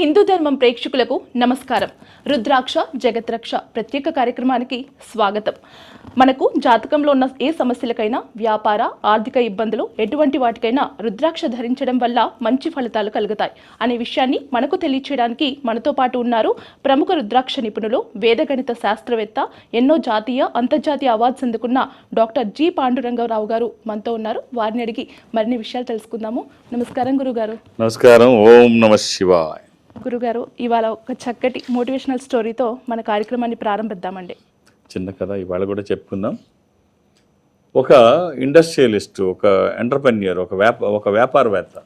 హిందూ ధర్మం ప్రేక్షకులకు నమస్కారం. రుద్రాక్ష జగత్రక్ష ప్రత్యేక కార్యక్రమానికి స్వాగతం. మనకు జాతకంలో ఉన్న ఏ సమస్యలకైనా వ్యాపార ఆర్థిక ఇబ్బందులు ఎటువంటి వాటికైనా రుద్రాక్ష ధరించడం వల్ల మంచి ఫలితాలు కలుగుతాయి అనే విషయాన్ని మనకు తెలియచేయడానికి మనతో పాటు ఉన్నారు ప్రముఖ రుద్రాక్ష నిపుణులు వేదగణిత శాస్త్రవేత్త ఎన్నో జాతీయ అంతర్జాతీయ అవార్డ్స్ అందుకున్న డాక్టర్ జి. పాండురంగరావు గారు మనతో ఉన్నారు. వారిని అడిగి మరిన్ని విషయాలు తెలుసుకుందాము. నమస్కారం గురుగారు. నమస్కారం. ఓం నమ శివాయ్. గురుగారు ఇవాళ ఒక చక్కటి మోటివేషనల్ స్టోరీతో మన కార్యక్రమాన్ని ప్రారంభిద్దామండి. చిన్న కథ ఇవాళ కూడా చెప్పుకుందాం. ఒక ఇండస్ట్రియలిస్ట్ ఒక ఎంటర్ప్రెన్యూర్ ఒక వ్యాప ఒక వ్యాపారవేత్త.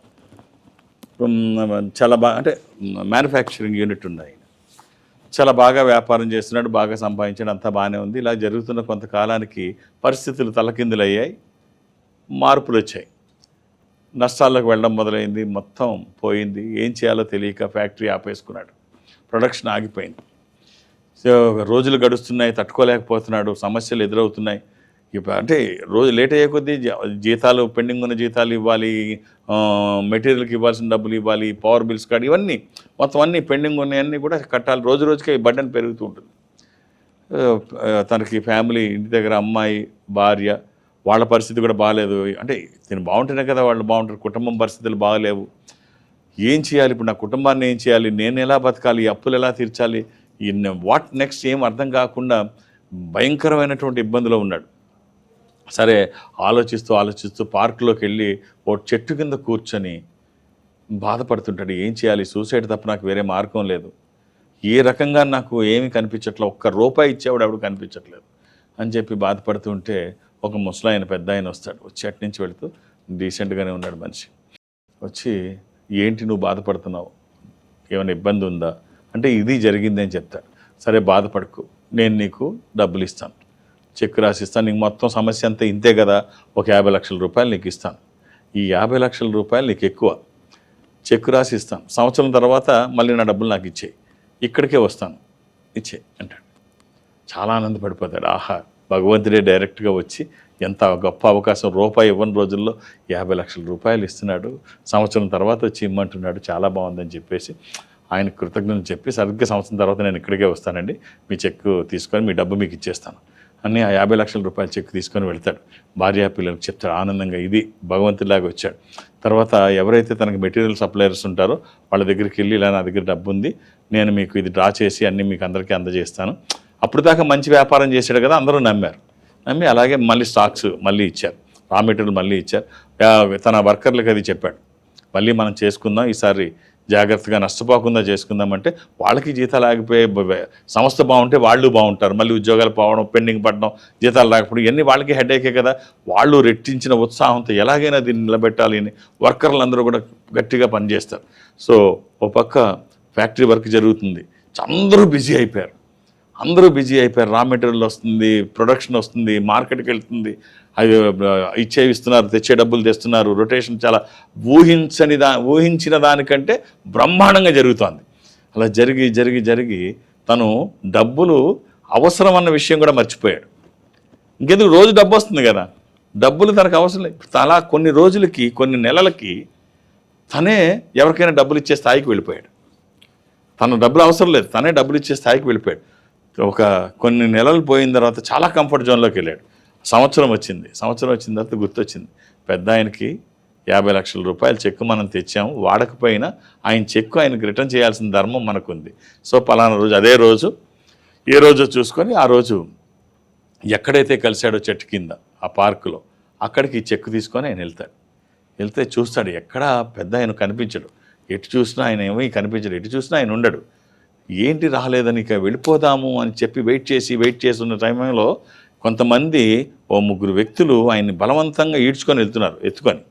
చాలా బాగా అంటే మ్యానుఫ్యాక్చరింగ్ యూనిట్ ఉంది ఆయన చాలా బాగా వ్యాపారం చేస్తున్నాడు బాగా సంపాదించాడు అంతా బాగానే ఉంది. ఇలా జరుగుతున్న కొంతకాలానికి పరిస్థితులు తలకిందులయ్యాయి మార్పులు వచ్చాయి నష్టాల్లోకి వెళ్ళడం మొదలైంది మొత్తం పోయింది. ఏం చేయాలో తెలియక ఫ్యాక్టరీ ఆపేసుకున్నాడు. ప్రొడక్షన్ ఆగిపోయింది. సో రోజులు గడుస్తున్నాయి తట్టుకోలేకపోతున్నాడు సమస్యలు ఎదురవుతున్నాయి. అంటే రోజు లేట్ అయ్యే కొద్దీ జీతాలు పెండింగ్ ఉన్న జీతాలు ఇవ్వాలి మెటీరియల్కి ఇవ్వాల్సిన డబ్బులు ఇవ్వాలి పవర్ బిల్స్ కార్డు ఇవన్నీ మొత్తం అన్నీ పెండింగ్ ఉన్నాయన్నీ కూడా కట్టాలి. రోజు రోజుకి బడ్డన్ పెరుగుతూ ఉంటుంది. తనకి ఫ్యామిలీ ఇంటి దగ్గర అమ్మాయి భార్య వాళ్ళ పరిస్థితి కూడా బాగాలేదు. అంటే నేను బాగుంటేనే కదా వాళ్ళు బాగుంటారు. కుటుంబం పరిస్థితులు బాగలేవు. ఏం చేయాలి? ఇప్పుడు నా కుటుంబాన్ని ఏం చేయాలి? నేను ఎలా బతకాలి? అప్పులు ఎలా తీర్చాలి? ఈ వాట్ నెక్స్ట్ ఏం అర్థం కాకుండా భయంకరమైనటువంటి ఇబ్బందిలో ఉన్నాడు. సరే ఆలోచిస్తూ ఆలోచిస్తూ పార్కులోకి వెళ్ళి ఓ చెట్టు కింద కూర్చొని బాధపడుతుంటాడు. ఏం చేయాలి? సూసైడ్ తప్ప నాకు వేరే మార్గం లేదు. ఏ రకంగా నాకు ఏమీ కనిపించట్లేదు ఒక్క రూపాయి ఇచ్చేవాడు ఎవడు కనిపించట్లేదు. అని చెప్పి బాధపడుతుంటే ఒక ముసలాయన పెద్ద ఆయన వస్తాడు వచ్చి అటు నుంచి వెళుతూ డీసెంట్గానే ఉన్నాడు మనిషి. వచ్చి ఏంటి నువ్వు బాధపడుతున్నావు? ఏమైనా ఇబ్బంది ఉందా? అంటే ఇది జరిగింది అని చెప్తాడు. సరే బాధపడకు. నేను నీకు డబ్బులు ఇస్తాను. చెక్ రాసిస్తాను. నీకు మొత్తం సమస్య అంతా ఇంతే కదా. ఒక యాభై లక్షల రూపాయలు నీకు ఇస్తాను. ఈ యాభై లక్షల రూపాయలు నీకు ఎక్కువ. చెక్ రాసి ఇస్తాను. సంవత్సరం తర్వాత మళ్ళీ నా డబ్బులు నాకు ఇచ్చేయి. ఇక్కడికే వస్తాను. ఇచ్చే అంటాడు. చాలా ఆనందపడిపోతాడు. ఆహా! భగవంతుడే డైరెక్ట్గా వచ్చి ఎంత గొప్ప అవకాశం రూపాయి ఇవ్వని రోజుల్లో యాభై లక్షల రూపాయలు ఇస్తున్నాడు. సంవత్సరం తర్వాత వచ్చి ఇమ్మంటున్నాడు. చాలా బాగుందని చెప్పేసి ఆయన కృతజ్ఞతలు చెప్పి సరిగ్గా సంవత్సరం తర్వాత నేను ఇక్కడికే వస్తానండి. మీ చెక్ తీసుకొని మీ డబ్బు మీకు ఇచ్చేస్తాను. అని ఆ యాభై లక్షల రూపాయల చెక్ తీసుకొని వెళ్తాడు. భార్యా పిల్లలకు చెప్తాడు. ఆనందంగా ఇది భగవంతుడిలాగా వచ్చాడు. తర్వాత ఎవరైతే తనకు మెటీరియల్ సప్లయర్స్ ఉంటారో వాళ్ళ దగ్గరికి వెళ్ళి ఇలా నా దగ్గర డబ్బు ఉంది నేను మీకు ఇది డ్రా చేసి అన్నీ మీకు అందరికీ అందజేస్తాను. అప్పుడు దాకా మంచి వ్యాపారం చేశాడు కదా అందరూ నమ్మారు. నమ్మి అలాగే మళ్ళీ స్టాక్స్ మళ్ళీ ఇచ్చారు. రా మెటీరియల్ మళ్ళీ ఇచ్చారు. తన వర్కర్లకు అది చెప్పాడు. మళ్ళీ మనం చేసుకుందాం ఈసారి జాగ్రత్తగా నష్టపోకుండా చేసుకుందామంటే వాళ్ళకి జీతాలు ఆగిపోయే సంస్థ బాగుంటే వాళ్ళు బాగుంటారు. మళ్ళీ ఉద్యోగాలు పోవడం పెండింగ్ పడడం జీతాలు రాకపోవడం ఇవన్నీ వాళ్ళకి హెడేకే కదా. వాళ్ళు రెట్టించిన ఉత్సాహంతో ఎలాగైనా దీన్ని నిలబెట్టాలి అని వర్కర్లు అందరూ కూడా గట్టిగా పనిచేస్తారు. సో ఒక పక్క ఫ్యాక్టరీ వర్క్ జరుగుతుంది. అందరూ బిజీ అయిపోయారు. అందరూ బిజీ అయిపోయారు. రా మెటీరియల్ వస్తుంది ప్రొడక్షన్ వస్తుంది మార్కెట్కి వెళ్తుంది. అవి ఇచ్చేవి ఇస్తున్నారు తెచ్చే డబ్బులు తెస్తున్నారు. రొటేషన్ చాలా ఊహించని దా ఊహించిన దానికంటే బ్రహ్మాండంగా జరుగుతోంది. అలా జరిగి జరిగి జరిగి తను డబ్బులు అవసరం అన్న విషయం కూడా మర్చిపోయాడు. ఇంకెందుకు? రోజు డబ్బు వస్తుంది కదా. డబ్బులు తనకు అవసరం లేదు. అలా కొన్ని రోజులకి కొన్ని నెలలకి తనే ఎవరికైనా డబ్బులు ఇచ్చే స్థాయికి వెళ్ళిపోయాడు. తన డబ్బులు అవసరం లేదు. తనే డబ్బులు ఇచ్చే స్థాయికి వెళ్ళిపోయాడు. ఒక కొన్ని నెలలు పోయిన తర్వాత చాలా కంఫర్ట్ జోన్లోకి వెళ్ళాడు. సంవత్సరం వచ్చింది. సంవత్సరం వచ్చిన తర్వాత గుర్తొచ్చింది. పెద్ద ఆయనకి యాభై లక్షల రూపాయల చెక్కు మనం తెచ్చాము. వాడకపోయినా ఆయన చెక్కు ఆయనకి రిటర్న్ చేయాల్సిన ధర్మం మనకుంది. సో పలానా రోజు అదే రోజు ఏ రోజు చూసుకొని ఆ రోజు ఎక్కడైతే కలిశాడో చెట్టు కింద ఆ పార్కులో అక్కడికి చెక్కు తీసుకొని ఆయన వెళ్తాడు. వెళ్తే చూస్తాడు ఎక్కడా పెద్ద ఆయన కనిపించడు. ఎటు చూసినా ఆయన ఏమీ కనిపించడు. ఎటు చూసినా ఆయన ఉండడు. ఏంటి రాలేదని ఇక వెళ్ళిపోదాము అని చెప్పి వెయిట్ చేసి వెయిట్ చేసి ఉన్న టైంలో కొంతమంది ఓ ముగ్గురు వ్యక్తులు ఆయన్ని బలవంతంగా ఈడ్చుకొని వెళ్తున్నారు ఎత్తుకొని.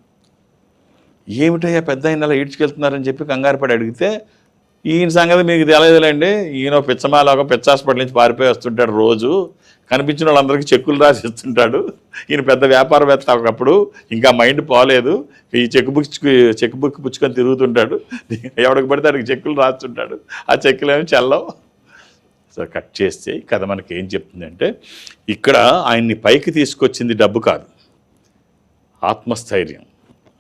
ఏమిటయ్యా పెద్ద ఆయన అలా ఈడ్చుకెళ్తున్నారని చెప్పి కంగారు పడి అడిగితే ఈయన సంగతి మీకు తెలియదులేండి ఈయన పిచ్చమాలాగా పిచ్చ హాస్పిటల్ నుంచి పారిపోయి వస్తుంటాడు రోజు. కనిపించిన వాళ్ళందరికీ చెక్కులు రాసి ఇస్తుంటాడు. ఈయన పెద్ద వ్యాపారవేత్త ఒకప్పుడు. ఇంకా మైండ్ పోలేదు. ఈ చెక్ బుక్ చెక్ బుక్ పుచ్చుకొని తిరుగుతుంటాడు. ఎవడికి పడితే అడిగి చెక్కులు రాస్తుంటాడు. ఆ చెక్కులు ఏమి చెల్లవు. సో కట్ చేస్తే కథ మనకి ఏం చెప్తుందంటే ఇక్కడ ఆయన్ని పైకి తీసుకొచ్చింది డబ్బు కాదు. ఆత్మస్థైర్యం.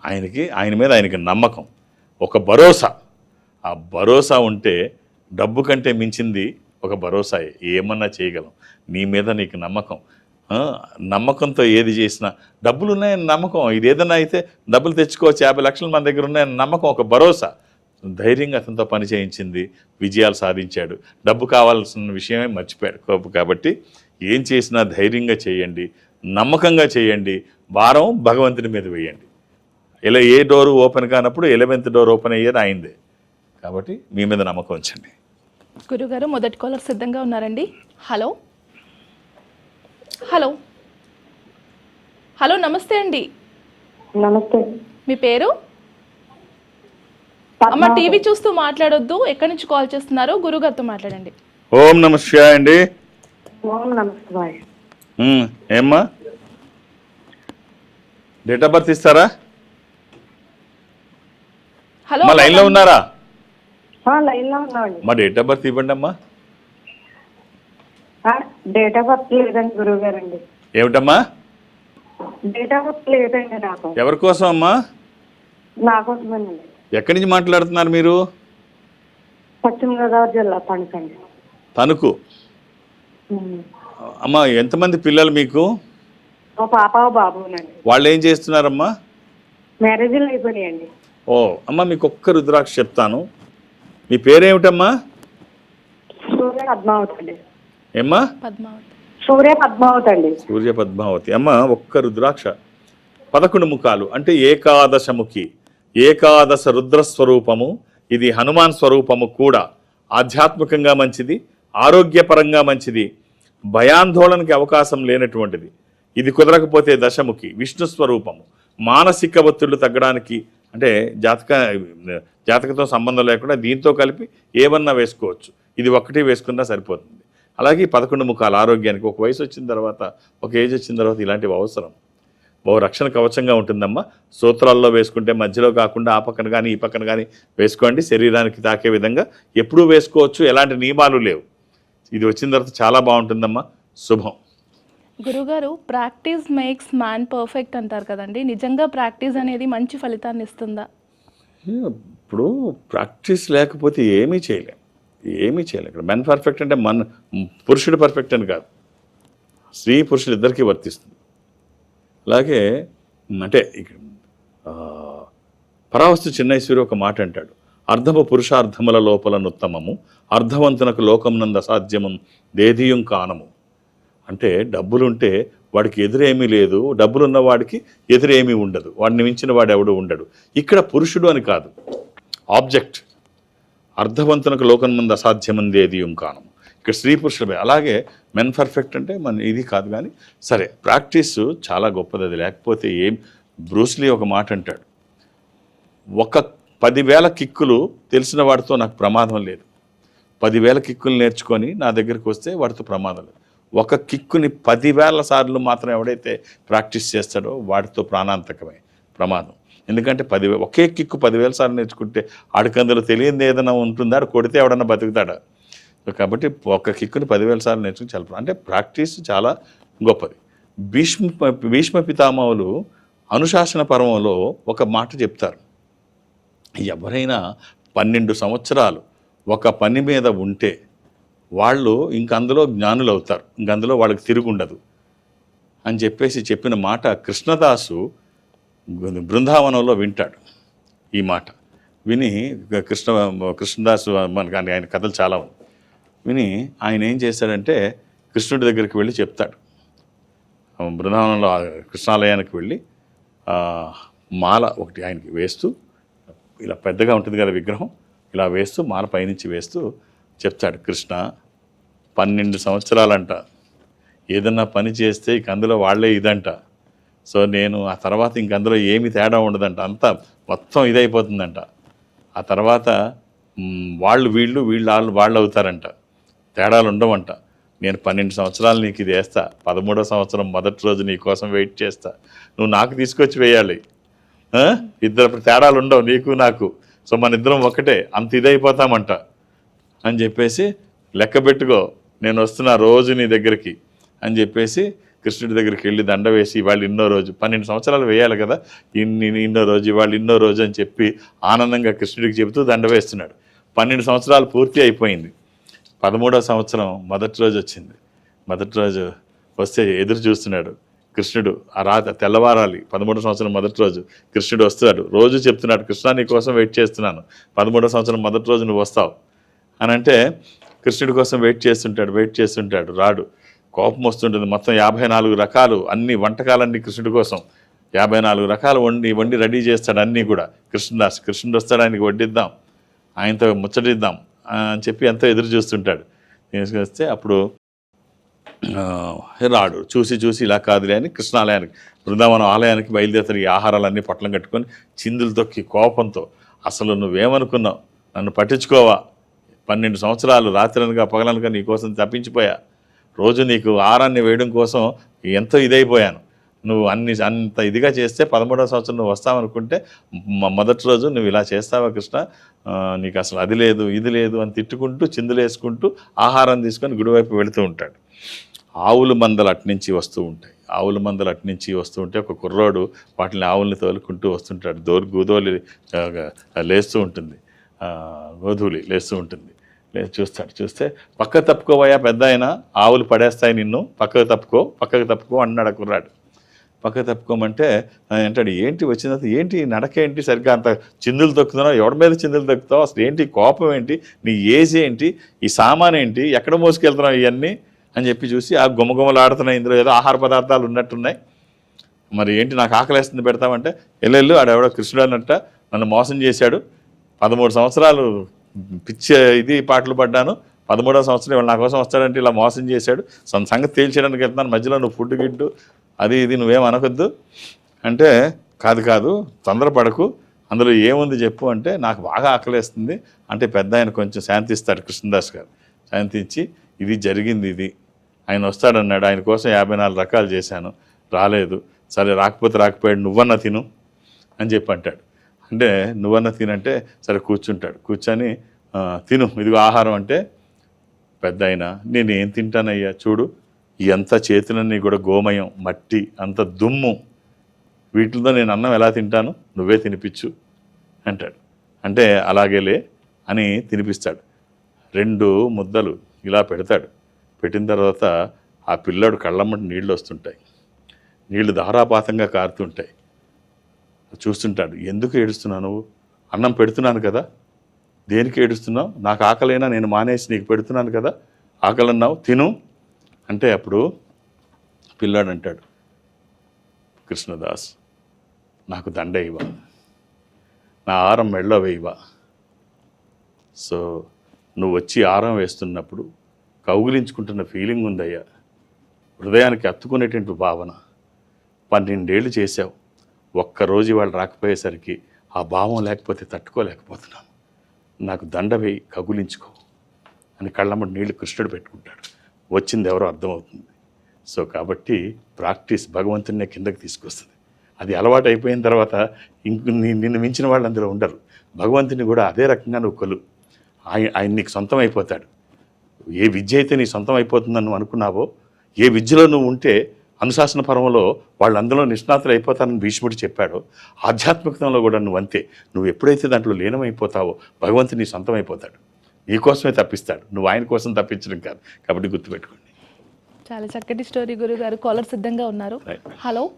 ఆయనకి ఆయన మీద ఆయనకి నమ్మకం. ఒక భరోసా. ఆ భరోసా ఉంటే డబ్బు కంటే మించింది ఒక భరోసా. ఏమన్నా చేయగలం. నీ మీద నీకు నమ్మకం. నమ్మకంతో ఏది చేసినా డబ్బులు ఉన్నాయని నమ్మకం. ఇది ఏదైనా అయితే డబ్బులు తెచ్చుకోవచ్చు యాభై లక్షలు మన దగ్గర ఉన్నాయని నమ్మకం ఒక భరోసా. ధైర్యంగా అతనితో పని చేయించింది విజయాలు సాధించాడు. డబ్బు కావాల్సిన విషయమే మర్చిపోయాడు కాబట్టి ఏం చేసినా ధైర్యంగా చేయండి నమ్మకంగా చేయండి భారం భగవంతుని మీద వేయండి. ఇలా ఏ డోరు ఓపెన్ కానప్పుడు ఎలవెంత్ డోర్ ఓపెన్ అయ్యేది అయిందే. కాబట్టి మీ మీద నమ్మకం ఉంచండి. గురుగారు మొదటి కాలర్ సిద్ధంగా ఉన్నారండి. హలో. హలో. హలో నమస్తే అండి. నమస్తే. మీ పేరు? అమ్మ టీవీ చూస్తూ మాట్లాడొద్దు. ఎక్కడి నుంచి కాల్ చేస్తున్నారు? గురుగారితో మాట్లాడండి. ఓం అండి. నమస్తే ఉమ్, ఏమ్మా? డేట్ ఆఫ్ బర్త్ ఇస్తారా? హలో. మా లైన్లో ఉన్నారా? లైన్లో ఉన్నామండి. మా డేట్ ఆఫ్ బర్త్ ఇవ్వండి అమ్మా. డేట్ ఆఫ్ బర్త్ లేదండి గురువు గారండి. ఏమిటమ్మా? డేట్ ఆఫ్ బర్త్ లేదండి నాకు. ఎవరి కోసం అమ్మా? నా కోసమేనండి. ఎక్కడి నుంచి మాట్లాడుతున్నారు మీరు? పశ్చిమ గోదావరి జిల్లా పణకండి తణుకు. అమ్మా ఎంతమంది పిల్లలు మీకు? మా పాప ఓ బాబునండి. వాళ్ళు ఏం చేస్తున్నారమ్మా? మ్యారేజీలు అయిపోయినాయండి. ఓ అమ్మ మీకు ఒక్క రుద్రాక్ష చెప్తాను. మీ పేరేమిటమ్మా? సూర్య పద్మావతి అండి. ఏమ్మా? సూర్య పద్మావతి అండి. సూర్య పద్మావతి. అమ్మ ఒక్క రుద్రాక్ష. పదకొండు ముఖాలు అంటే ఏకాదశముఖి. ఏకాదశ రుద్ర స్వరూపము ఇది హనుమాన్ స్వరూపము కూడా. ఆధ్యాత్మికంగా మంచిది ఆరోగ్యపరంగా మంచిది భయాందోళనకి అవకాశం లేనటువంటిది. ఇది కుదరకపోతే దశముఖి విష్ణు స్వరూపము. మానసిక ఒత్తిళ్ళు తగ్గడానికి అంటే జాతక జాతకతో సంబంధం లేకుండా దీంతో కలిపి ఏమన్నా వేసుకోవచ్చు. ఇది ఒక్కటి వేసుకున్నా సరిపోతుంది. అలాగే పదకొండు ముఖాలు ఆరోగ్యానికి ఒక వయసు వచ్చిన తర్వాత ఒక ఏజ్ వచ్చిన తర్వాత ఇలాంటివి అవసరం. ఓ రక్షణ కవచంగా ఉంటుందమ్మా. సూత్రాల్లో వేసుకుంటే మధ్యలో కాకుండా ఆ పక్కన కానీ ఈ పక్కన కానీ వేసుకోండి. శరీరానికి తాకే విధంగా ఎప్పుడూ వేసుకోవచ్చు. ఎలాంటి నియమాలు లేవు. ఇది వచ్చిన తర్వాత చాలా బాగుంటుందమ్మా. శుభం. గురుగారు ప్రాక్టీస్ మేక్స్ మ్యాన్ పర్ఫెక్ట్ అంటారు కదండి. నిజంగా ప్రాక్టీస్ అనేది మంచి ఫలితాన్ని ఇస్తుందా? ఇప్పుడు ప్రాక్టీస్ లేకపోతే ఏమీ చేయలేం. ఏమీ చేయలేం. ఇక్కడ మెన్ పర్ఫెక్ట్ అంటే మన పురుషుడు పర్ఫెక్ట్ అని కాదు. స్త్రీ పురుషులు ఇద్దరికీ వర్తిస్తుంది. అలాగే అంటే ఇక్కడ పరావస్తు చిన్నైశ్వరి ఒక మాట అంటాడు. అర్ధము పురుషార్థముల లోపల నుత్తమము అర్ధవంతునకు లోకమునంద అసాధ్యము దేదీయం కానము. అంటే డబ్బులుంటే వాడికి ఎదురేమీ లేదు. డబ్బులున్న వాడికి ఎదురేమీ ఉండదు. వాడిని మించిన వాడు ఎవడు ఉండడు. ఇక్కడ పురుషుడు అని కాదు. ఆబ్జెక్ట్. అర్ధవంతునకు లోకం ముందు అసాధ్యమంది ఏది కానం ఇక్కడ స్త్రీ పురుషులపై అలాగే మెన్ పర్ఫెక్ట్ అంటే మన ఇది కాదు కానీ సరే ప్రాక్టీస్ చాలా గొప్పది అది. లేకపోతే ఏం? బ్రూస్లీ ఒక మాట అంటాడు. ఒక పదివేల కిక్కులు తెలిసిన వాడితో నాకు ప్రమాదం లేదు. పదివేల కిక్కులు నేర్చుకొని నా దగ్గరికి వస్తే వాడితో ప్రమాదం లేదు. ఒక కిక్కుని పదివేల సార్లు మాత్రం ఎవడైతే ప్రాక్టీస్ చేస్తాడో వాడితో ప్రాణాంతకమే. ప్రమాదం. ఎందుకంటే పది ఒకే కిక్కు పదివేల సార్లు నేర్చుకుంటే ఆడికందులో తెలియని ఏదైనా ఉంటుందా? ఆడు కొడితే ఎవడన్నా బతుకుతాడా? కాబట్టి ఒక కిక్కుని పదివేల సార్లు నేర్చుకుని చాలా అంటే ప్రాక్టీస్ చాలా గొప్పది. భీష్మ భీష్మ పితామహులు అనుశాసన పర్వంలో ఒక మాట చెప్తారు. ఎవరైనా పన్నెండు సంవత్సరాలు ఒక పని మీద ఉంటే వాళ్ళు ఇంక అందులో జ్ఞానులు అవుతారు ఇంక అందులో వాళ్ళకి తిరుగుండదు. అని చెప్పేసి చెప్పిన మాట కృష్ణదాసు బృందావనంలో వింటాడు ఈ మాట. విని కృష్ణ కృష్ణదాసు మనకి ఆయన ఆయన కథలు చాలా ఉంది విని ఆయన ఏం చేశాడంటే కృష్ణుడి దగ్గరికి వెళ్ళి చెప్తాడు. బృందావనంలో కృష్ణాలయానికి వెళ్ళి మాల ఒకటి ఆయనకి వేస్తూ ఇలా పెద్దగా ఉంటుంది కదా విగ్రహం ఇలా వేస్తూ మాల పైనుంచి వేస్తూ చెప్తాడు. కృష్ణ పన్నెండు సంవత్సరాలంట. ఏదన్నా పని చేస్తే ఇక అందులో వాళ్ళే ఇదంట. సో నేను ఆ తర్వాత ఇంక అందులో ఏమి తేడా ఉండదంట. అంతా మొత్తం ఇదైపోతుందంట. ఆ తర్వాత వాళ్ళు వీళ్ళు వీళ్ళు వాళ్ళు వాళ్ళు అవుతారంట తేడాలు ఉండవంట. నేను పన్నెండు సంవత్సరాలు నీకు ఇది వేస్తా. పదమూడో సంవత్సరం మొదటి రోజు నీ కోసం వెయిట్ చేస్తా. నువ్వు నాకు తీసుకొచ్చి వేయాలి. ఇద్దరు తేడాలు ఉండవు నీకు నాకు. సో మన ఇద్దరం ఒకటే అంత ఇదైపోతామంట. అని చెప్పేసి లెక్క పెట్టుకో నేను వస్తున్నా రోజు నీ దగ్గరికి. అని చెప్పేసి కృష్ణుడి దగ్గరికి వెళ్ళి దండ వేసి వాళ్ళు ఇన్నో రోజు పన్నెండు సంవత్సరాలు వేయాలి కదా? ఇన్ని ఇన్నో రోజు వాళ్ళు ఇన్నో రోజు అని చెప్పి ఆనందంగా కృష్ణుడికి చెబుతూ దండ వేస్తున్నాడు. పన్నెండు సంవత్సరాలు పూర్తి అయిపోయింది. పదమూడో సంవత్సరం మొదటి రోజు వచ్చింది. మొదటి రోజు వస్తే ఎదురు చూస్తున్నాడు కృష్ణుడు. ఆ రాత తెల్లవారాలి పదమూడో సంవత్సరం మొదటి రోజు కృష్ణుడు వస్తున్నాడు రోజు చెప్తున్నాడు కృష్ణ నీ కోసం వెయిట్ చేస్తున్నాను. పదమూడవ సంవత్సరం మొదటి రోజు నువ్వు వస్తావు. అని అంటే కృష్ణుడి కోసం వెయిట్ చేస్తుంటాడు వెయిట్ చేస్తుంటాడు రాడు కోపం వస్తుంటుంది. మొత్తం యాభై నాలుగు రకాలు అన్ని వంటకాలన్నీ కృష్ణుడి కోసం. యాభై నాలుగు రకాలు వండి వండి రెడీ చేస్తాడు అన్నీ కూడా. కృష్ణదాస్ కృష్ణుడు వస్తాడు ఆయనకి వడ్డిద్దాం. ఆయనతో ముచ్చటిద్దాం అని చెప్పి ఎంతో ఎదురు చూస్తుంటాడు. తీసుకొస్తే అప్పుడు రాడు. చూసి చూసి ఇలా కాదులే అని కృష్ణాలయానికి బృందావనం ఆలయానికి బయలుదేరుతాడు. ఈ ఆహారాలన్నీ పొట్లం కట్టుకొని చిందులు తొక్కి కోపంతో అసలు నువ్వేమనుకున్నావు? నన్ను పట్టించుకోవా? పన్నెండు సంవత్సరాలు రాత్రనగా పగలనగా నీకోసం తప్పించిపోయా? రోజు నీకు ఆహారాన్ని వేయడం కోసం ఎంతో ఇదైపోయాను. నువ్వు అన్ని అంత ఇదిగా చేస్తే పదమూడవ సంవత్సరం నువ్వు వస్తావనుకుంటే మొదటి రోజు నువ్వు ఇలా చేస్తావా కృష్ణ? నీకు అసలు అది లేదు ఇది లేదు అని తిట్టుకుంటూ చిందులేసుకుంటూ ఆహారం తీసుకొని గుడివైపు వెళుతూ ఉంటాడు. ఆవుల మందలు అట్నుంచి వస్తూ ఉంటాయి. ఆవుల మందలు అట్నుంచి వస్తూ ఉంటే ఒక కుర్రోడు వాటిని ఆవుల్ని తోలుకుంటూ వస్తుంటాడు. దోర్ గోధోలి లేస్తూ ఉంటుంది. ఆ, లేస్తూ ఉంటుంది. లేదు చూస్తాడు చూస్తే పక్కకు తప్పుకోవయ్యా పెద్ద ఆయన ఆవులు పడేస్తాయి నిన్ను పక్కకు తప్పుకో పక్కకు తప్పుకో అన్నాడు ఆ కుర్రాడు. పక్కకు తప్పుకోమంటే అంటాడు ఏంటి వచ్చిన తర్వాత ఏంటి నడక ఏంటి సరిగ్గా అంత చిందులు తొక్కుతున్నావు? ఎవడి మీద చిందులు తొక్కుతావు? అసలు ఏంటి కోపం ఏంటి? నీ ఏజ్ ఏంటి? ఈ సామాన్ ఏంటి? ఎక్కడ మోసుకెళ్తున్నావు ఇవన్నీ? అని చెప్పి చూసి ఆ గుమగుమలాడుతున్నాయి ఇందులో ఏదో ఆహార పదార్థాలు ఉన్నట్టున్నాయి. మరి ఏంటి నాకు ఆకలేస్తుంది పెడతామంటే ఎల్లెళ్ళు ఆడెవడో కృష్ణుడు అన్నట్ట నన్ను మోసం చేశాడు. పదమూడు సంవత్సరాలు పిచ్చే ఇది పాటలు పడ్డాను. పదమూడవ సంవత్సరం ఇవాళ నా కోసం వస్తాడంటే ఇలా మోసం చేశాడు. సంగతి తేల్చేయడానికి వెళ్తున్నాను. మధ్యలో నువ్వు ఫుడ్ గిడ్డు అది ఇది నువ్వేం అనకొద్దు అంటే కాదు కాదు తొందరపడకు. అందులో ఏముంది చెప్పు అంటే నాకు బాగా ఆకలేస్తుంది. అంటే పెద్ద ఆయన కొంచెం శాంతిస్తాడు కృష్ణదాస్ గారు. శాంతించి ఇది జరిగింది ఇది. ఆయన వస్తాడన్నాడు. ఆయన కోసం యాభై నాలుగు రకాలు చేశాను. రాలేదు. సరే రాకపోతే రాకపోయాడు నువ్వన్నా తిను అని చెప్పి అంటాడు. అంటే నువ్వన్నా తినంటే సరే కూర్చుంటాడు. కూర్చొని తిను. ఇదిగో ఆహారం అంటే పెద్ద అయినా నేను ఏం తింటానయ్యా? చూడు ఈ చేతులన్నీ కూడా గోమయం మట్టి అంత దుమ్ము. వీటితో నేను అన్నం ఎలా తింటాను? నువ్వే తినిపించు అంటాడు. అంటే అలాగేలే అని తినిపిస్తాడు. రెండు ముద్దలు ఇలా పెడతాడు. పెట్టిన తర్వాత ఆ పిల్లాడు కళ్ళమ్మటి నీళ్ళు వస్తుంటాయి. నీళ్ళు ధారాపాతంగా కారుతుంటాయి. చూస్తుంటాడు ఎందుకు ఏడుస్తున్నావు నువ్వు? అన్నం పెడుతున్నాను కదా. దేనికి ఏడుస్తున్నావు? నాకు ఆకలైనా నేను మానేసి నీకు పెడుతున్నాను కదా. ఆకలి అన్నావు తిను. అంటే అప్పుడు పిల్లాడు అంటాడు కృష్ణదాస్ నాకు దండ ఇవ్వ. నా ఆరం మెళ్ళ వేయవా సో నువ్వు వచ్చి ఆరం వేస్తున్నప్పుడు కౌగిలించుకుంటున్న ఫీలింగ్ ఉందయ్యా. హృదయానికి అత్తుకునేటువంటి భావన. పన్నెండేళ్ళు చేశావు. ఒక్కరోజు వాళ్ళు రాకపోయేసరికి ఆ భావం లేకపోతే తట్టుకోలేకపోతున్నాను. నాకు దండ కగులించుకో అని కళ్ళమ్మడి నీళ్ళు కృష్ణుడు పెట్టుకుంటాడు. వచ్చింది ఎవరో అర్థమవుతుంది. సో కాబట్టి ప్రాక్టీస్ భగవంతుడినే కిందకి తీసుకొస్తుంది. అది అలవాటు అయిపోయిన తర్వాత ఇంక నిన్ను మించిన వాళ్ళు అందులో ఉండరు. భగవంతుని కూడా అదే రకంగా నువ్వు కొలు. ఆయన ఆయన నీకు సొంతం అయిపోతాడు. ఏ విద్య అయితే నీ సొంతం అయిపోతుందని నువ్వు అనుకున్నావో ఏ విద్యలో నువ్వు ఉంటే అనుశాసన పర్వంలో వాళ్ళు అందులో నిష్ణాతులు అయిపోతారని భీష్ముడు చెప్పాడో. ఆధ్యాత్మికతంలో కూడా నువ్వు అంతే. నువ్వు ఎప్పుడైతే దాంట్లో లీనమైపోతావో భగవంతుడు నీ సొంతం అయిపోతాడు నీ కోసమే తప్పిస్తాడు. నువ్వు ఆయన కోసం తప్పించడం కాదు. కాబట్టి గుర్తుపెట్టుకోండి. చాలా చక్కటి స్టోరీ గురుగారు కాలర్ సిద్ధంగా ఉన్నారు. హలో.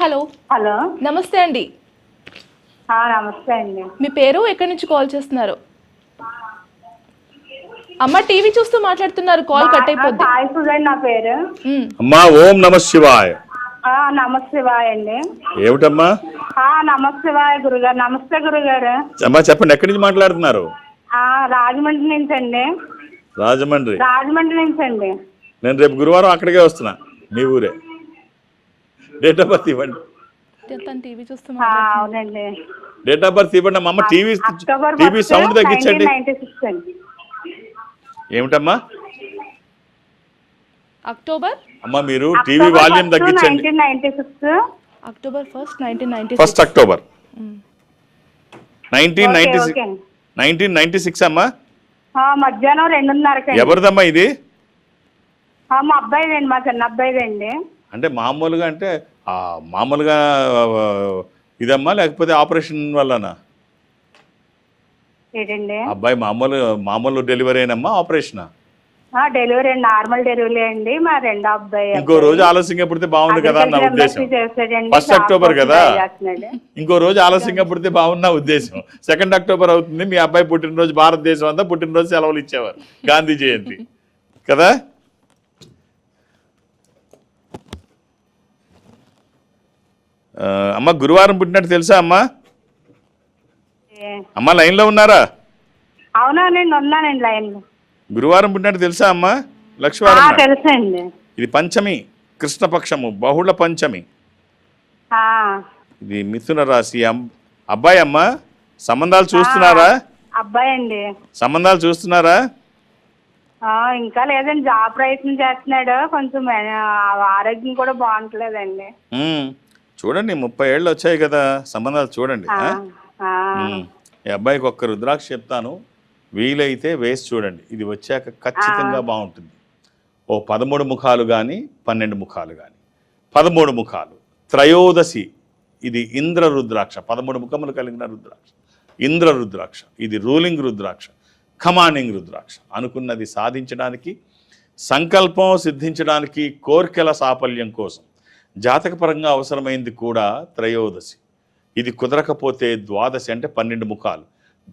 హలో. హలో. నమస్తే అండి. నమస్తే అండి. మీ పేరు? ఎక్కడి నుంచి కాల్ చేస్తున్నారు? అమ్మ టీవీ చూస్తూ మాట్లాడుతున్నారు కాల్ కట్ అయిపోద్ది. సాయి సుధన్ నా పేరు. అమ్మా ఓం నమ శివాయ. ఆ, నమశివాయ అండి. ఏమిటమ్మా? ఆ, నమశివాయ గురుగారు నమస్తే గురుగారు. అమ్మా చెప్పండి ఎక్కడి నుంచి మాట్లాడుతున్నారు? ఆ, రాజమండ్రి నుంచి అండి. రాజమండ్రి. రాజమండ్రి నుంచి అండి. నేను రేపు గురువారం అక్కడికే వస్తున్నా మీ ఊరే. డేట్ ఆఫ్ బర్త్ ఇవ్వండి. టీవీ అవునండి. డేట్ ఆఫ్ బర్త్ ఇవ్వండి అమ్మ టీవీ టీవీ సౌండ్ తగ్గించండి ఏమిటమ్మా? అక్టోబర్? అమ్మ మీరు టీవీ వాల్యూమ్ తగ్గించండి. Nineteen ninety six October first nineteen ninety first October nineteen ninety six nineteen ninety six అమ్మా? మధ్యాహ్నం రెండున్నరకి ఎవరిదమ్మా ఇది? మా అబ్బాయిదండి మా చిన్న అబ్బాయిదండి అంటే మామూలుగా అంటే ఆ, మామూలుగా ఇదమ్మా లేకపోతే ఆపరేషన్ వల్లనా? ఏంటండి? అబ్బాయి మామూలు మామూలు డెలివరీ అయినమ్మా ఆపరేషనా డెలివరీ అండి నార్మల్ డెలివరీ అండి మా రెండో అబ్బాయి ఇంకో రోజు ఆలస్యంగా పుడితే బాగుంది కదా అన్న Agriculture ఉద్దేశం. ఫస్ట్ అక్టోబర్ కదా. ఇంకో రోజు ఆలస్యంగా పుడితే బాగున్న ఉద్దేశం. సెకండ్ అక్టోబర్ అవుతుంది మీ అబ్బాయి పుట్టినరోజు భారతదేశం అంతా పుట్టినరోజు సెలవులు ఇచ్చేవారు గాంధీ జయంతి. కదా? అమ్మ గురువారం పుట్టినట్టు తెలుసా అమ్మా? అమ్మ లైన్లో ఉన్నారా? అవునండి ఉన్నానండి లైన్లో గురువారం పుట్టినట్టు తెలుసా అమ్మా? లక్ష్మీవారం నాడు. తెలుసండి. ఇది పంచమి కృష్ణపక్షము బహుళ పంచమి. ఇది మిథున రాశి అబ్బాయి అమ్మ? సంబంధాలు చూస్తున్నారా? అబ్బాయి అండి. సంబంధాలు చూస్తున్నారా? ఇంకా లేదండి జాబ్ ప్రయత్నం చేస్తున్నాడు. కొంచెం ఆరోగ్యం కూడా బాగుంటలేదండి. చూడండి ముప్పై ఏళ్ళు వచ్చాయి కదా సంబంధాలు చూడండి. ఈ అబ్బాయికి ఒక్క రుద్రాక్ష చెప్తాను. వీలైతే వేసి చూడండి. ఇది వచ్చాక ఖచ్చితంగా బాగుంటుంది. ఓ పదమూడు ముఖాలు కానీ పన్నెండు ముఖాలు కానీ పదమూడు ముఖాలు. త్రయోదశి. ఇది ఇంద్ర రుద్రాక్ష. పదమూడు ముఖములు కలిగిన రుద్రాక్ష. ఇంద్ర రుద్రాక్ష. ఇది రూలింగ్ రుద్రాక్ష. కమాండింగ్ రుద్రాక్ష. అనుకున్నది సాధించడానికి సంకల్పం సిద్ధించడానికి కోర్కెల సాఫల్యం కోసం జాతకపరంగా అవసరమైంది కూడా త్రయోదశి. ఇది కుదరకపోతే ద్వాదశి అంటే పన్నెండు ముఖాలు.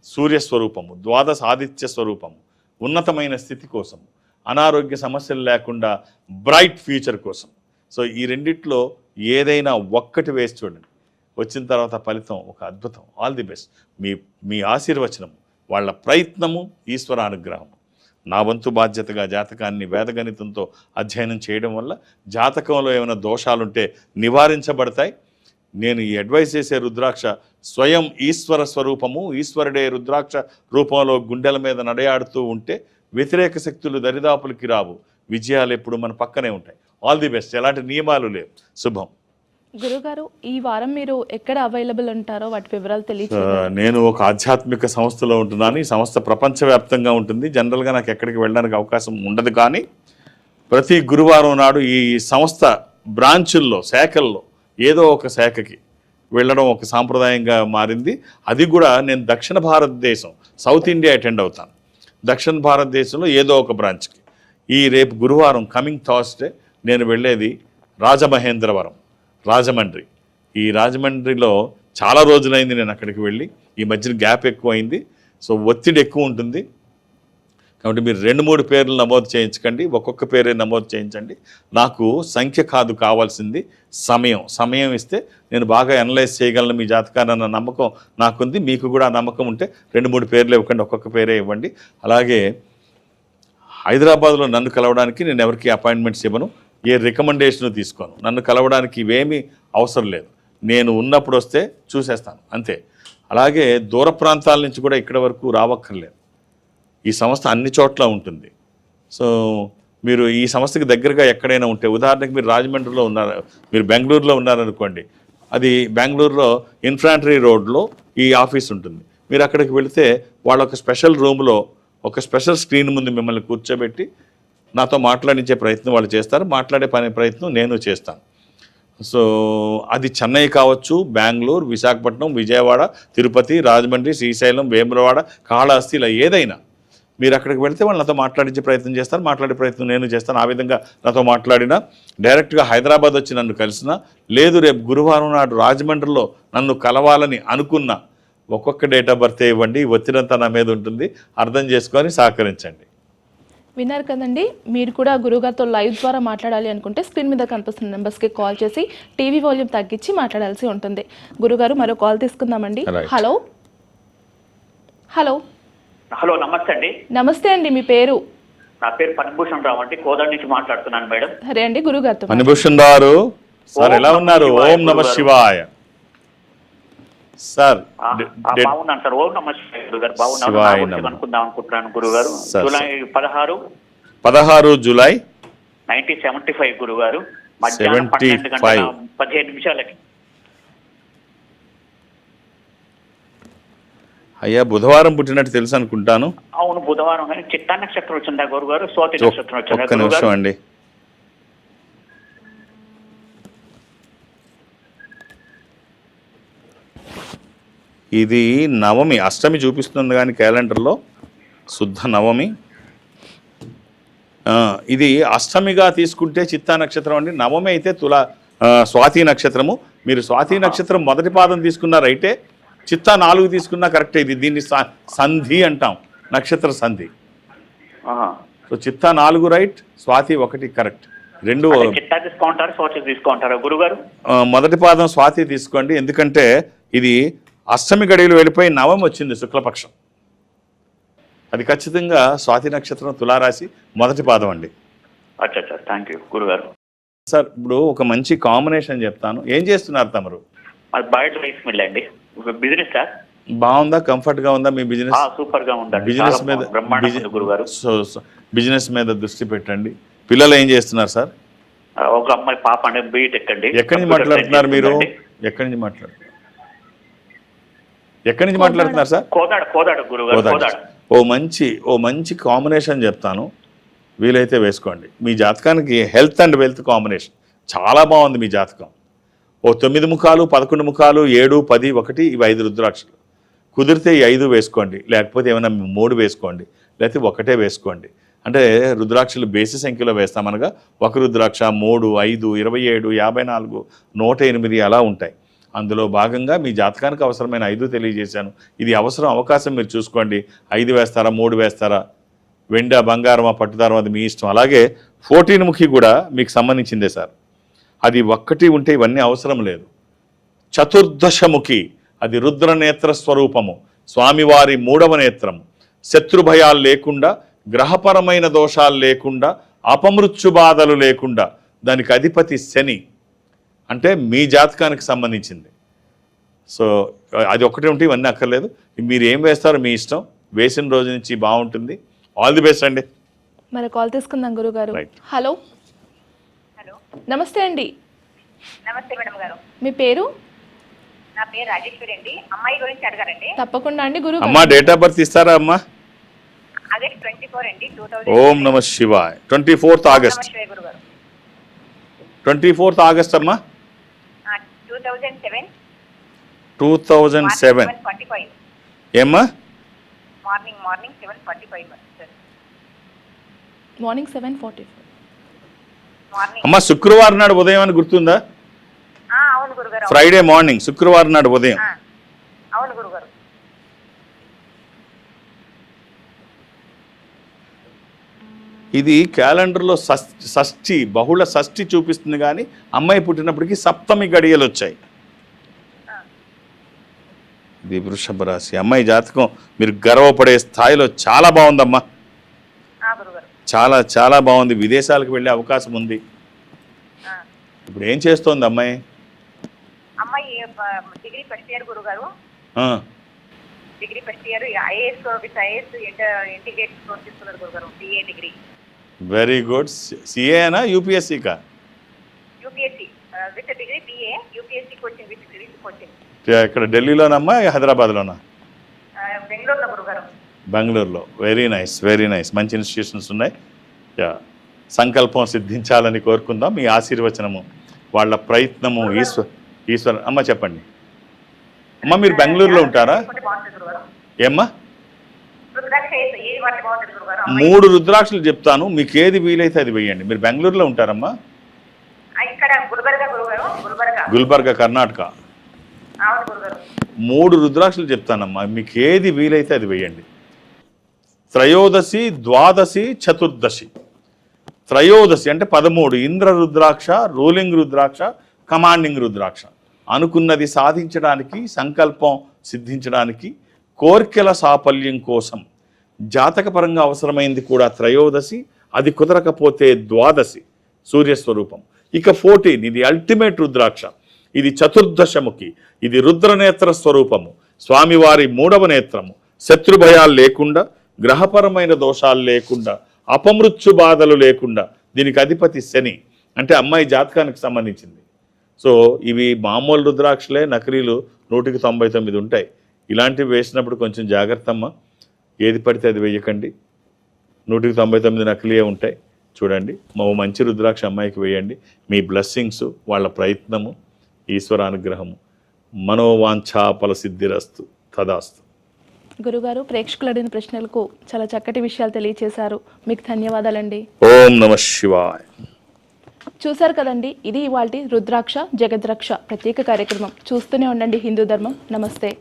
సూర్యస్వరూపము ద్వాదశ ఆదిత్య స్వరూపము ఉన్నతమైన స్థితి కోసం అనారోగ్య సమస్యలు లేకుండా బ్రైట్ ఫ్యూచర్ కోసం. సో ఈ రెండిట్లో ఏదైనా ఒక్కటి వేసి చూడండి. వచ్చిన తర్వాత ఫలితం ఒక అద్భుతం. All the best. మీ మీ ఆశీర్వచనము వాళ్ళ ప్రయత్నము ఈశ్వర అనుగ్రహము నా వంతు బాధ్యతగా జాతకాన్ని వేదగణితంతో అధ్యయనం చేయడం వల్ల జాతకంలో ఏమైనా దోషాలుంటే నివారించబడతాయి. నేను ఈ అడ్వైస్ చేసే రుద్రాక్ష స్వయం ఈశ్వర స్వరూపము ఈశ్వరుడే రుద్రాక్ష రూపంలో గుండెల మీద నడయాడుతూ ఉంటే వ్యతిరేక శక్తులు దరిదాపులకి రావు. విజయాలు ఎప్పుడు మన పక్కనే ఉంటాయి. ఆల్ ది బెస్ట్ ఎలాంటి నియమాలు లేవు. శుభం. గురుగారు ఈ వారం మీరు ఎక్కడ అవైలబుల్ ఉంటారో వాటి వివరాలు తెలియచేయగలరా? నేను ఒక ఆధ్యాత్మిక సంస్థలో ఉంటున్నాను. ఈ సంస్థ ప్రపంచవ్యాప్తంగా ఉంటుంది. జనరల్గా నాకు ఎక్కడికి వెళ్ళడానికి అవకాశం ఉండదు కానీ ప్రతి గురువారం నాడు ఈ సంస్థ బ్రాంచుల్లో శాఖల్లో ఏదో ఒక శాఖకి వెళ్ళడం ఒక సాంప్రదాయంగా మారింది. అది కూడా నేను దక్షిణ భారతదేశం సౌత్ ఇండియా అటెండ్ అవుతాను. దక్షిణ భారతదేశంలో ఏదో ఒక బ్రాంచ్కి. ఈ రేపు గురువారం కమింగ్ థర్స్డే నేను వెళ్ళేది రాజమహేంద్రవరం రాజమండ్రి. ఈ రాజమండ్రిలో చాలా రోజులైంది నేను అక్కడికి వెళ్ళి. ఈ మధ్యన గ్యాప్ ఎక్కువైంది. సో ఒత్తిడి ఎక్కువ ఉంటుంది. కాబట్టి మీరు రెండు మూడు పేర్లు నమోదు చేయించకండి. ఒక్కొక్క పేరే నమోదు చేయించండి. నాకు సంఖ్య కాదు కావాల్సింది సమయం. సమయం ఇస్తే నేను బాగా అనలైజ్ చేయగలను మీ జాతకాన్ని నమ్మకం నాకుంది. మీకు కూడా ఆ నమ్మకం ఉంటే రెండు మూడు పేర్లు ఇవ్వకండి. ఒక్కొక్క పేరే ఇవ్వండి. అలాగే హైదరాబాద్లో నన్ను కలవడానికి నేను ఎవరికి అపాయింట్మెంట్స్ ఇవ్వను. ఏ రికమెండేషన్ తీసుకోను. నన్ను కలవడానికి ఇవేమీ అవసరం లేదు. నేను ఉన్నప్పుడు వస్తే చూసేస్తాను. అంతే. అలాగే దూర ప్రాంతాల నుంచి కూడా ఇక్కడ వరకు రావక్కర్లేదు. ఈ సంస్థ అన్ని చోట్ల ఉంటుంది. సో మీరు ఈ సంస్థకి దగ్గరగా ఎక్కడైనా ఉంటే ఉదాహరణకి మీరు రాజమండ్రిలో ఉన్నారు మీరు బెంగళూరులో ఉన్నారనుకోండి అది బెంగళూరులో ఇన్ఫ్రాంటరీ రోడ్లో ఈ ఆఫీస్ ఉంటుంది. మీరు అక్కడికి వెళితే వాళ్ళ ఒక స్పెషల్ రూమ్లో ఒక స్పెషల్ స్క్రీన్ ముందు మిమ్మల్ని కూర్చోబెట్టి నాతో మాట్లాడించే ప్రయత్నం వాళ్ళు చేస్తారు మాట్లాడే పని ప్రయత్నం నేను చేస్తాను. సో అది చెన్నై కావచ్చు బెంగళూరు విశాఖపట్నం విజయవాడ తిరుపతి రాజమండ్రి శ్రీశైలం వేములవాడ కాళహస్తి ఇలా ఏదైనా మీరు అక్కడికి వెళ్తే వాళ్ళు నాతో మాట్లాడించే ప్రయత్నం చేస్తారు మాట్లాడే ప్రయత్నం నేను చేస్తాను. ఆ విధంగా నాతో మాట్లాడినా డైరెక్ట్గా హైదరాబాద్ వచ్చి నన్ను కలిసినా లేదు రేపు గురువారం నాడు రాజమండ్రిలో నన్ను కలవాలని అనుకున్నా ఒక్కొక్క డేట్ ఆఫ్ బర్త్ ఇవ్వండి ఒత్తిడంతా నా మీద ఉంటుంది అర్థం చేసుకొని సహకరించండి. విన్నారు కదండి మీరు కూడా గురుగారితో లైవ్ ద్వారా మాట్లాడాలి అనుకుంటే స్క్రీన్ మీద కనిపిస్తున్న నెంబర్స్కి కాల్ చేసి టీవీ వాల్యూమ్ తగ్గించి మాట్లాడాల్సి ఉంటుంది. గురుగారు మరో కాల్ తీసుకుందామండి. హలో. హలో. హలో నమస్తే అండి. నమస్తే అండి మీ పేరు? నా పేరు పనిభూషణ్ రావు అండి. కోదాడ నుంచి మాట్లాడుతున్నాను మేడం. సరే అండి గురుగారితో మణిభూషణ్ గారు సార్ ఎలా నమః ఉన్నారు? ఓం నమ. శివాయ. సార్ బాగున్నాను సార్. ఓం బాగున్నాను శివాయ గురించి నమః. అనుకుందాం అనుకుంటున్నాను గురుగారు. సార్, జూలై పదహారు. పదహారు జూలై నైన్టీన్ సెవెంటీ ఫైవ్ గురుగారు. మధ్యాహ్నం 75. పన్నెండు గంటల పదిహేను నిమిషాలకి. అయ్యా బుధవారం పుట్టినట్టు తెలుసు అనుకుంటాను. అవును బుధవారం. కానీ చిత్తా నక్షత్రం వచ్చిందా గురుగారు? స్వాతి నక్షత్రం వచ్చిందా ఒక్క నిమిషం అండి. ఇది నవమి అష్టమి చూపిస్తుంది కానీ క్యాలెండర్లో శుద్ధ నవమి. ఇది అష్టమిగా తీసుకుంటే చిత్తా నక్షత్రం అండి. నవమి అయితే తుల స్వాతి నక్షత్రము. మీరు స్వాతి నక్షత్రం మొదటి పాదం తీసుకున్నారైతే చిత్తా నాలుగు తీసుకున్నా కరెక్టే ఇది దీన్ని సంధి అంటాం నక్షత్ర సంధి. సో చిత్తా నాలుగు రైట్ స్వాతి ఒకటి కరెక్ట్. రెండు మొదటి పాదం స్వాతి తీసుకోండి ఎందుకంటే ఇది అష్టమి గడియలు వెళ్ళిపోయి నవం వచ్చింది శుక్లపక్షం. అది ఖచ్చితంగా స్వాతి నక్షత్రం తులారాశి మొదటి పాదం అండి. అచ్చా అచ్చా థ్యాంక్ యూ గురుగారు. సార్ ఇప్పుడు ఒక మంచి కాంబినేషన్ చెప్తాను. ఏం చేస్తున్నారు తమరు? బయట రైస్ మిల్ అండి. బిజినెస్ సార్ బాగుందా? కంఫర్ట్గా ఉందా మీ బిజినెస్ సూపర్గా ఉందండి. బిజినెస్ మీద ఉంది గురుగారు. సో బిజినెస్ మీద దృష్టి పెట్టండి. పిల్లలు ఏం చేస్తున్నారు సార్? ఒక అమ్మాయి పాప అండి బీటెక్ అండి. ఎక్కడి నుంచి మాట్లాడుతున్నారు మీరు. ఎక్కడి నుంచి మాట్లాడుతున్నారు? ఎక్కడి నుంచి మాట్లాడుతున్నారు సార్? కోదాడ కోదాడ గురుగారు కోదాడ. కోదాడ. ఓ మంచి ఓ మంచి కాంబినేషన్ చెప్తాను. వీలైతే వేసుకోండి. మీ జాతకానికి హెల్త్ అండ్ వెల్త్ కాంబినేషన్ చాలా బాగుంది మీ జాతకం. ఓ తొమ్మిది ముఖాలు పదకొండు ముఖాలు ఏడు పది ఒకటి ఇవి ఐదు రుద్రాక్షలు. కుదిరితే ఈ ఐదు వేసుకోండి. లేకపోతే ఏమైనా మూడు వేసుకోండి. లేకపోతే ఒకటే వేసుకోండి. అంటే రుద్రాక్షలు బేసి సంఖ్యలో వేస్తామనగా ఒక రుద్రాక్ష మూడు ఐదు ఇరవై ఏడు యాభై నాలుగు నూట ఎనిమిది అలా ఉంటాయి. అందులో భాగంగా మీ జాతకానికి అవసరమైన ఐదు తెలియజేశాను. ఇది అవసరం అవకాశం మీరు చూసుకోండి. ఐదు వేస్తారా మూడు వేస్తారా? వెండ బంగారమా పట్టుదారం అది మీ ఇష్టం. అలాగే ఫోర్టీన్ ముఖి కూడా మీకు సంబంధించిందే సార్. అది ఒక్కటి ఉంటే ఇవన్నీ అవసరం లేదు. చతుర్దశముఖి అది రుద్రనేత్ర స్వరూపము స్వామివారి మూడవ నేత్రము. శత్రుభయాలు లేకుండా గ్రహపరమైన దోషాలు లేకుండా అపమృత్యు బాధలు లేకుండా దానికి అధిపతి శని. అంటే మీ జాతకానికి సంబంధించింది. సో అది ఒకటి ఉంటే ఇవన్నీ అక్కర్లేదు. మీరు ఏం వేస్తారో మీ ఇష్టం. వేసిన రోజు నుంచి బాగుంటుంది. ఆల్ ది బెస్ట్ అండి. మరి కాల్ తీసుకుందాం గురుగారు. హలో. హలో. నమస్తే అండి. నమస్తే మేడం గారు. మీ పేరు? నా పేరు రాజేశ్వరి అండి. అమ్మాయి గురించి అడగారండి తప్పకుండా అండి అమ్మా గురుగారు డేట్ ఆఫ్ బర్త్ ఇస్తారా అమ్మా? ఆగస్ట్ ట్వంటీ ఫోర్ అండి టూ ఓం నమ శివాయ్. Twenty fourth August. గురు గారు. ట్వంటీ ఫోర్త్ ఆగస్ట్ అమ్మా? Two thousand seven. Two thousand seven. Forty five. ఏమ్మా? Morning morning seven forty five. Morning seven forty morning అమ్మా శుక్రవారం నాడు ఉదయం అని గుర్తుందా? ఫ్రైడే మార్నింగ్ శుక్రవారం నాడు ఉదయం. ఇది క్యాలెండర్లో షష్- షష్ఠి బహుళ షష్ఠి చూపిస్తుంది కానీ అమ్మాయి పుట్టినప్పటికీ సప్తమి గడియలు వచ్చాయి. ఇది వృషభ రాశి. అమ్మాయి జాతకం మీరు గర్వపడే స్థాయిలో చాలా బాగుందమ్మా. చాలా చాలా బాగుంది. విదేశాలకు వెళ్ళే అవకాశం ఉంది. ఇప్పుడు ఏం చేస్తోంది అమ్మాయి? అమ్మాయి డిగ్రీ ఫస్ట్ ఇయర్ గురుగారు degree first year IAS with IAS integrate course తీసుకున్నారు గురుగారు degree. Very good. సిఏనా యూపీఎస్సీకా UPSC with degree BA UPSC coaching with degree coaching. ఇక్కడ ఢిల్లీలోనమ్మా హైదరాబాద్లోనా? బెంగళూరులో గురుగారు బెంగళూరులో. వెరీ నైస్ వెరీ నైస్ మంచి ఇన్స్టిట్యూషన్స్ ఉన్నాయి. యా సంకల్పం సిద్ధించాలని కోరుకుందాం. మీ ఆశీర్వచనము వాళ్ళ ప్రయత్నము ఈశ్వర్ ఈశ్వర్ అమ్మ చెప్పండి. అమ్మ మీరు బెంగళూరులో ఉంటారా? ఏమ్మా? మూడు రుద్రాక్షలు చెప్తాను. మీకు ఏది వీలైతే అది వేయండి. మీరు బెంగళూరులో ఉంటారమ్మా? గుల్బర్గా కర్ణాటక. మూడు రుద్రాక్షలు చెప్తానమ్మా. మీకు ఏది వీలైతే అది వేయండి. త్రయోదశి ద్వాదశి చతుర్దశి. త్రయోదశి అంటే పదమూడు ఇంద్ర రుద్రాక్ష రూలింగ్ రుద్రాక్ష కమాండింగ్ రుద్రాక్ష. అనుకున్నది సాధించడానికి సంకల్పం సిద్ధించడానికి కోర్కెల సాఫల్యం కోసం జాతకపరంగా అవసరమైంది కూడా త్రయోదశి అది కుదరకపోతే ద్వాదశి సూర్యస్వరూపం. ఇక ఫోర్టీన్ ఇది అల్టిమేట్ రుద్రాక్ష. ఇది చతుర్దశముఖి ఇది రుద్రనేత్ర స్వరూపము. స్వామివారి మూడవ నేత్రము. శత్రుభయాలు లేకుండా గ్రహపరమైన దోషాలు లేకుండా అపమృత్యు బాధలు లేకుండా దీనికి అధిపతి శని. అంటే అమ్మాయి జాతకానికి సంబంధించింది. సో ఇవి మామూలు రుద్రాక్షలే నకిలీలు నూటికి తొంభై తొమ్మిది ఉంటాయి. ఇలాంటివి వేసినప్పుడు కొంచెం జాగ్రత్త అమ్మ. ఏది పడితే అది వేయకండి. నూటికి తొంభై తొమ్మిది నకిలీయే ఉంటాయి. చూడండి. మా మంచి రుద్రాక్ష అమ్మాయికి వేయండి. మీ బ్లెస్సింగ్స్ వాళ్ళ ప్రయత్నము ఈశ్వర అనుగ్రహము మనోవాంఛాపల సిద్ధిరస్తు తదాస్తు. గురుగారు ప్రేక్షకులు అడిగిన ప్రశ్నలకు చాలా చక్కటి విషయాలు తెలియచేశారు. మీకు ధన్యవాదాలండి. ఓం నమ శివాయ. చూశారు కదండి ఇది ఇవాళ రుద్రాక్ష జగద్రక్ష ప్రత్యేక కార్యక్రమం. చూస్తూనే ఉండండి హిందూ ధర్మం. నమస్తే.